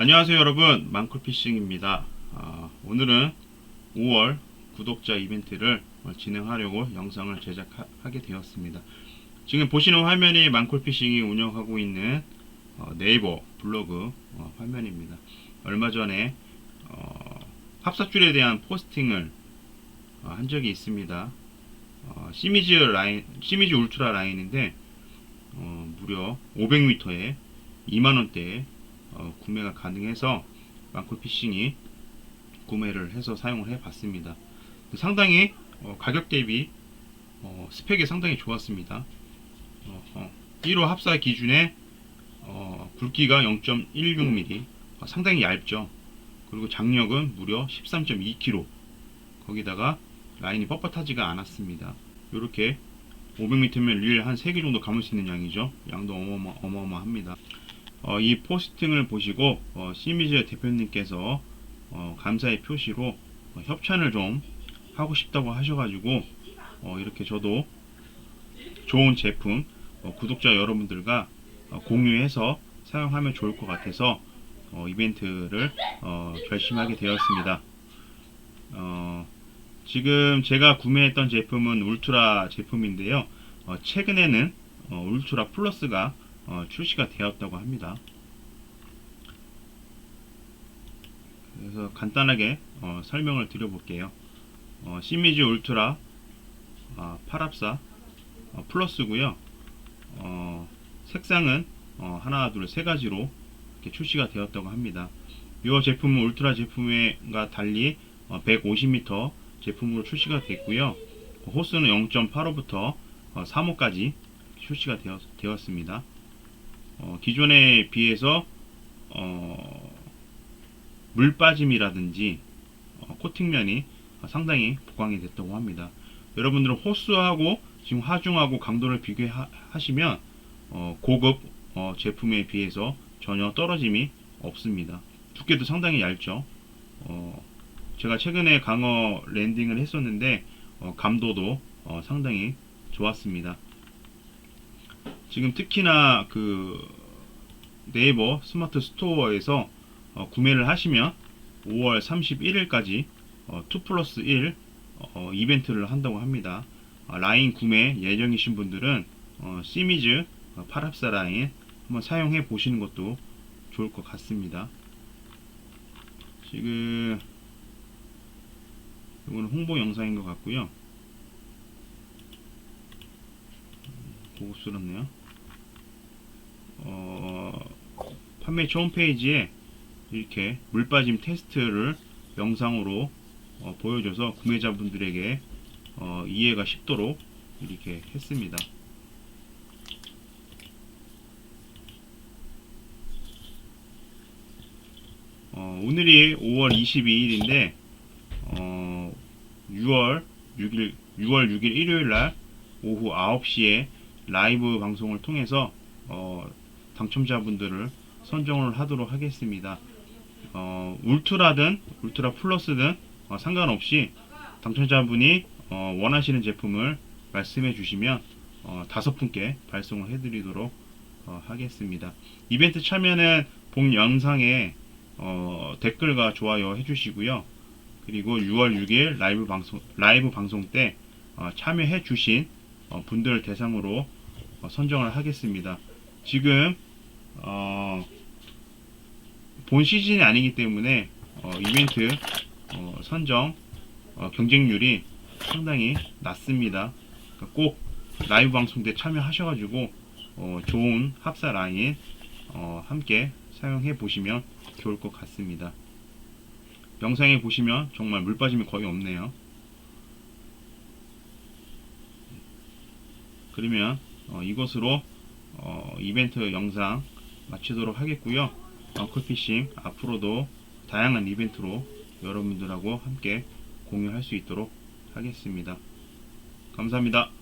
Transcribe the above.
안녕하세요 여러분. 망쿨피싱입니다. 아, 오늘은 5월 구독자 이벤트를 어, 진행하려고 영상을 제작하게 되었습니다. 지금 보시는 화면이 망쿨피싱이 운영하고 있는 어, 네이버 블로그 어, 화면입니다. 얼마 전에 어, 합사줄에 대한 포스팅을 어, 한 적이 있습니다. 어, 시미즈 라인 시미즈 울트라 라인인데 어, 무려 500m에 2만원대에 어, 구매가 가능해서 망쿨피싱이 구매를 해서 사용을 해 봤습니다. 상당히 어, 가격 대비 어, 스펙이 상당히 좋았습니다. 어, 어, 1호 합사 기준에 어, 굵기가 0.16mm 어, 상당히 얇죠. 그리고 장력은 무려 13.2kg 거기다가 라인이 뻣뻣하지가 않았습니다. 이렇게 500m면 릴 한 3개 정도 감을 수 있는 양이죠. 양도 어마어마, 어마어마합니다. 어, 이 포스팅을 보시고 어, 시미즈 대표님께서 어, 감사의 표시로 어, 협찬을 좀 하고 싶다고 하셔가지고 어, 이렇게 저도 좋은 제품 어, 구독자 여러분들과 어, 공유해서 사용하면 좋을 것 같아서 어, 이벤트를 어, 결심하게 되었습니다. 어, 지금 제가 구매했던 제품은 울트라 제품인데요. 어, 최근에는 어, 울트라 플러스가 어, 출시가 되었다고 합니다. 그래서 간단하게 어, 설명을 드려볼게요. 어, 시미즈 울트라 아, 8합사 어, 플러스고요. 어, 색상은 어, 하나, 둘, 세 가지로 이렇게 출시가 되었다고 합니다. 이 제품은 울트라 제품과 달리 어, 150m 제품으로 출시가 됐고요. 호스는 0.85부터 어, 3호까지 출시가 되었, 되었습니다. 어, 기존에 비해서 어, 물 빠짐이라든지 어, 코팅면이 상당히 보강이 됐다고 합니다. 여러분들은 호스하고 지금 하중하고 강도를 비교하시면 어, 고급 어, 제품에 비해서 전혀 떨어짐이 없습니다. 두께도 상당히 얇죠. 어, 제가 최근에 강어 랜딩을 했었는데 어, 감도도 어, 상당히 좋았습니다. 지금 특히나 그 네이버 스마트 스토어에서 어, 구매를 하시면 5월 31일까지 어, 2 플러스 1 어, 이벤트를 한다고 합니다. 어, 라인 구매 예정이신 분들은 어, 시미즈 어, 8합사 라인 한번 사용해 보시는 것도 좋을 것 같습니다. 지금 이거는 홍보 영상인 것 같고요. 고급스럽네요. 어, 판매처 홈페이지에 이렇게 물빠짐 테스트를 영상으로 어, 보여줘서 구매자분들에게 어, 이해가 쉽도록 이렇게 했습니다. 어, 오늘이 5월 22일인데 어, 6월 6일 6월 6일 일요일 날 오후 9시에 라이브 방송을 통해서 어, 당첨자분들을 선정을 하도록 하겠습니다. 어, 울트라든 울트라 플러스든 어, 상관없이 당첨자분이 어, 원하시는 제품을 말씀해 주시면 어, 다섯 분께 발송을 해드리도록 어, 하겠습니다. 이벤트 참여는 본 영상에 어, 댓글과 좋아요 해주시고요. 그리고 6월 6일 라이브 방송 라이브 방송 때 어, 참여해 주신 어, 분들 대상으로 어, 선정을 하겠습니다. 지금 어, 본 시즌이 아니기 때문에 어, 이벤트 어, 선정 어, 경쟁률이 상당히 낮습니다. 그러니까 꼭 라이브 방송 때 참여하셔가지고 어, 좋은 합사 라인 어, 함께 사용해 보시면 좋을 것 같습니다. 영상에 보시면 정말 물 빠짐이 거의 없네요. 그러면 어, 이것으로 어, 이벤트 영상 마치도록 하겠고요. 엉클피싱 앞으로도 다양한 이벤트로 여러분들하고 함께 공유할 수 있도록 하겠습니다. 감사합니다.